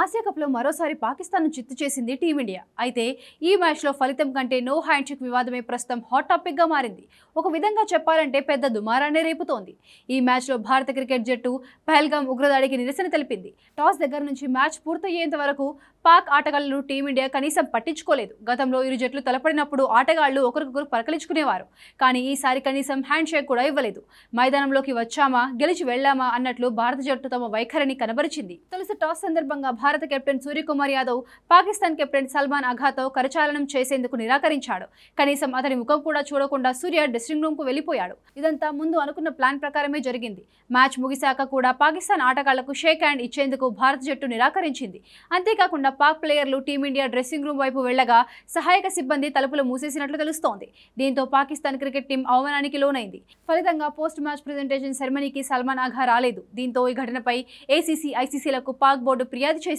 Asia కప్లో మరోసారి పాకిస్తాన్ను చిత్తు చేసింది టీమిండియా. అయితే ఈ మ్యాచ్లో ఫలితం కంటే నో హ్యాండ్ చెక్ వివాదమే ప్రస్తుతం హాట్ టాపిక్గా మారింది. ఒక విధంగా చెప్పాలంటే పెద్ద దుమారాన్ని రేపుతోంది. ఈ మ్యాచ్లో భారత క్రికెట్ జట్టు పహల్గాం ఉగ్రదాడికి నిరసన తెలిపింది. టాస్ దగ్గర నుంచి మ్యాచ్ పూర్తయ్యేంత వరకు పాక్ ఆటగాళ్ళను టీమిండియా కనీసం పట్టించుకోలేదు. గతంలో ఇరు జట్లు తలపడినప్పుడు ఆటగాళ్ళు ఒకరికొకరు పరకలించుకునేవారు. కానీ ఈసారి కనీసం హ్యాండ్ షేక్ కూడా ఇవ్వలేదు. మైదానంలోకి వచ్చామా గెలిచి వెళ్ళామా అన్నట్లు భారత జట్టు తమ వైఖరిని కనబరిచింది. తొలుత టాస్ సందర్భంగా భారత కెప్టెన్ సూర్యకుమార్ యాదవ్ పాకిస్తాన్ కెప్టెన్ సల్మాన్ అఘాతో కరచాలనం చేసేందుకు నిరాకరించాడు. కనీసం అతని ముఖం కూడా చూడకుండా సూర్య డ్రెస్సింగ్ రూమ్కు వెళ్ళిపోయాడు ఇదంతా ముందు అనుకున్న ప్లాన్ ప్రకారమే జరిగింది. మ్యాచ్ ముగిశాక కూడా పాకిస్తాన్ ఆటగాళ్ళకు షేక్ హ్యాండ్ ఇచ్చేందుకు భారత జట్టు నిరాకరించింది. అంతేకాకుండా పాక్ ప్లేయర్లు టీమిండియా డ్రెస్సింగ్ రూమ్ వైపు వెళ్ళగా సహాయక సిబ్బంది తలుపులు మూసేసినట్లు తెలుస్తోంది. దీంతో పాకిస్తాన్ క్రికెట్ టీం అవమానానికి లోనైంది. ఫలితంగా పోస్ట్ మ్యాచ్ ప్రెజెంటేషన్ సెరమనీకి సల్మాన్ ఆఘా రాలేదు. దీంతో ఈ ఘటనపై ఏసీసీ ఐసీసీలకు పాక్ బోర్డు ఫిర్యాదు చేసింది.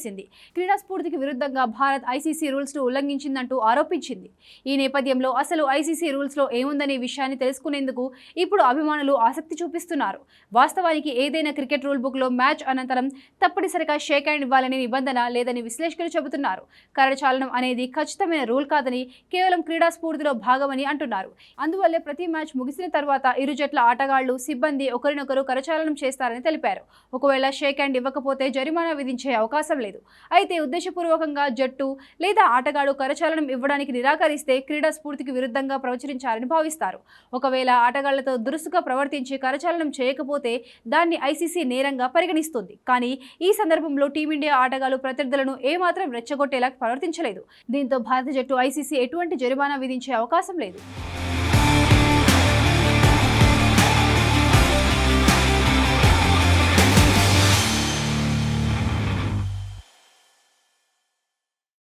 క్రీడా స్ఫూర్తికి విరుద్ధంగా భారత్ ఐసీసీ రూల్స్ను ఉల్లంఘించిందంటూ ఆరోపించింది. ఈ నేపథ్యంలో అసలు ఐసీసీ రూల్స్లో ఏముందనే విషయాన్ని తెలుసుకునేందుకు ఇప్పుడు అభిమానులు ఆసక్తి చూపిస్తున్నారు. వాస్తవానికి ఏదైనా క్రికెట్ రూల్ బుక్లో మ్యాచ్ అనంతరం తప్పనిసరిగా షేక్ హ్యాండ్ ఇవ్వాలనే నిబంధన లేదని విశ్లేషకులు చెబుతున్నారు. కరచాలనం అనేది ఖచ్చితమైన రూల్ కాదని కేవలం క్రీడా స్ఫూర్తిలో భాగమని అంటున్నారు. అందువల్లే ప్రతి మ్యాచ్ ముగిసిన తర్వాత ఇరు జట్ల ఆటగాళ్ళు సిబ్బంది ఒకరినొకరు కరచాలనం చేస్తారని తెలిపారు. ఒకవేళ షేక్ హ్యాండ్ ఇవ్వకపోతే జరిమానా విధించే అవకాశం లేదు. అయితే ఉద్దేశపూర్వకంగా జట్టు లేదా ఆటగాడు కరచాలనం ఇవ్వడానికి నిరాకరిస్తే క్రీడా స్ఫూర్తికి విరుద్ధంగా ప్రచురించారని భావిస్తారు. ఒకవేళ ఆటగాళ్ళతో దురుసుగా ప్రవర్తించి కరచాలనం చేయకపోతే దాన్ని ఐసీసీ నేరంగా పరిగణిస్తుంది. కానీ ఈ సందర్భంలో టీమిండియా ఆటగాళ్ళు ప్రత్యర్థులను ఏమాత్రం రెచ్చగొట్టేలా ప్రవర్తించలేదు. దీంతో భారత జట్టు ఐసీసీ ఎటువంటి జరిమానా విధించే అవకాశం లేదు.